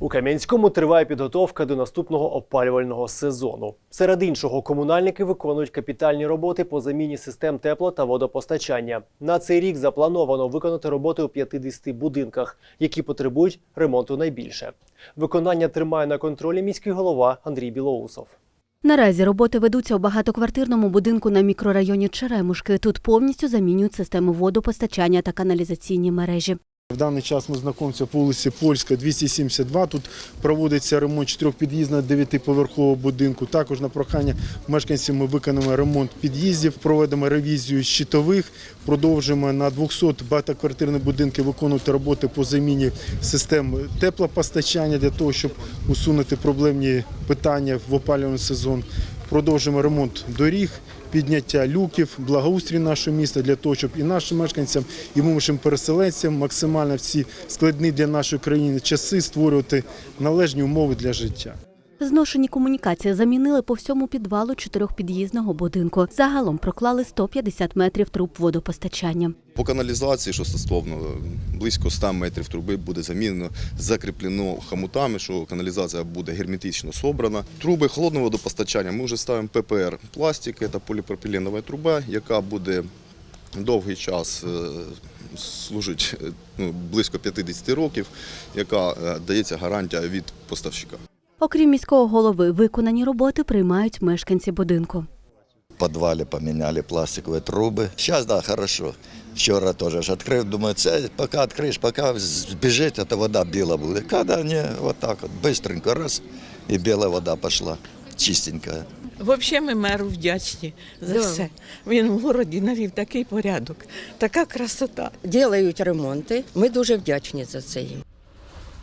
У Кам'янському триває підготовка до наступного опалювального сезону. Серед іншого, комунальники виконують капітальні роботи по заміні систем тепло та водопостачання. На цей рік заплановано виконати роботи у 50 будинках, які потребують ремонту найбільше. Виконання тримає на контролі міський голова Андрій Білоусов. Наразі роботи ведуться у багатоквартирному будинку на мікрорайоні Черемушки. Тут повністю замінюють систему водопостачання та каналізаційні мережі. В даний час ми знаходимося по вулиці Польська, 272. Тут проводиться ремонт чотирьохпід'їзного дев'ятиповерхового будинку. Також на прохання мешканців ми виконуємо ремонт під'їздів, проведемо ревізію щитових, продовжуємо на 200 багатоквартирних будинків виконувати роботи по заміні систем теплопостачання для того, щоб усунути проблемні питання в опалювальний сезон. Продовжуємо ремонт доріг, підняття люків, благоустрій нашого міста для того, щоб і нашим мешканцям, і вимушеним переселенцям максимально всі складні для нашої країни часи створювати належні умови для життя. Зношені комунікації замінили по всьому підвалу чотирьохпід'їзного будинку. Загалом проклали 150 метрів труб водопостачання. По каналізації, що стосовно близько 100 метрів труби буде замінено, закріплено хомутами, що каналізація буде герметично собрана. Труби холодного водопостачання ми вже ставимо ППР пластик, це поліпропіленова труба, яка буде довгий час е, служить е, ну, близько 50 років, яка е, дається гарантія від поставщика. Окрім міського голови, виконані роботи приймають мешканці будинку. В подвале поменяли пластиковые трубы. Сейчас, да, хорошо. Вчора тоже ж открыл, думаю, це пока откроешь, пока сбежит, эта вода біла буде. Когда не, вот так вот, быстренько раз, и белая вода пошла, чистенькая. Взагалі ми меру вдячні за все. Він в городі навів такий порядок, така красота. Ділають ремонти. Ми дуже вдячні за це їм.